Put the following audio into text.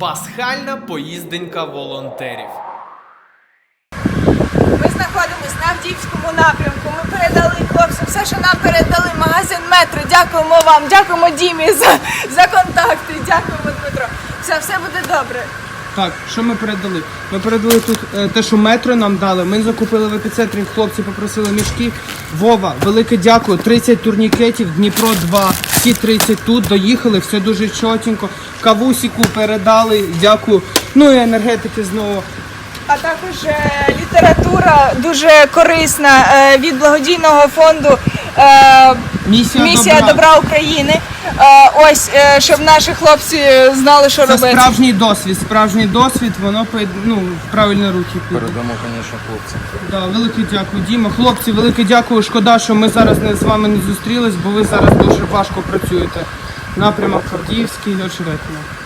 Пасхальна поїзденька волонтерів. Ми знаходимося на Авдіївському напрямку. Ми передали хлопцям все, що нам передали. Магазин метро. Дякуємо вам, дякуємо Дімі за, за контакти. Дякуємо, Дмитро. Все, все буде добре. Так, що ми передали? Ми передали тут е, те, що метро нам дали. Ми закупили в епіцентрі, хлопці попросили мішки. Вова, велике дякую. 30 турнікетів, Дніпро 2. Всі 30 тут доїхали, все дуже чотенько. Кавусіку передали, дякую. Ну і енергетики знову. А також е, література дуже корисна е, від благодійного фонду е, Місія, Місія добра. Добра України. Е, ось е, щоб наші хлопці знали, що Це робити. справжній досвід, справжній досвід, воно ну, в правильні руки піде. Передамо, звісно, хлопцям. Да, велике дякую, Діма. Хлопці, велике дякую. Шкода, що ми зараз не з вами не зустрілись, бо ви зараз дуже важко працюєте. Напрямок Авдіївський, очеретно.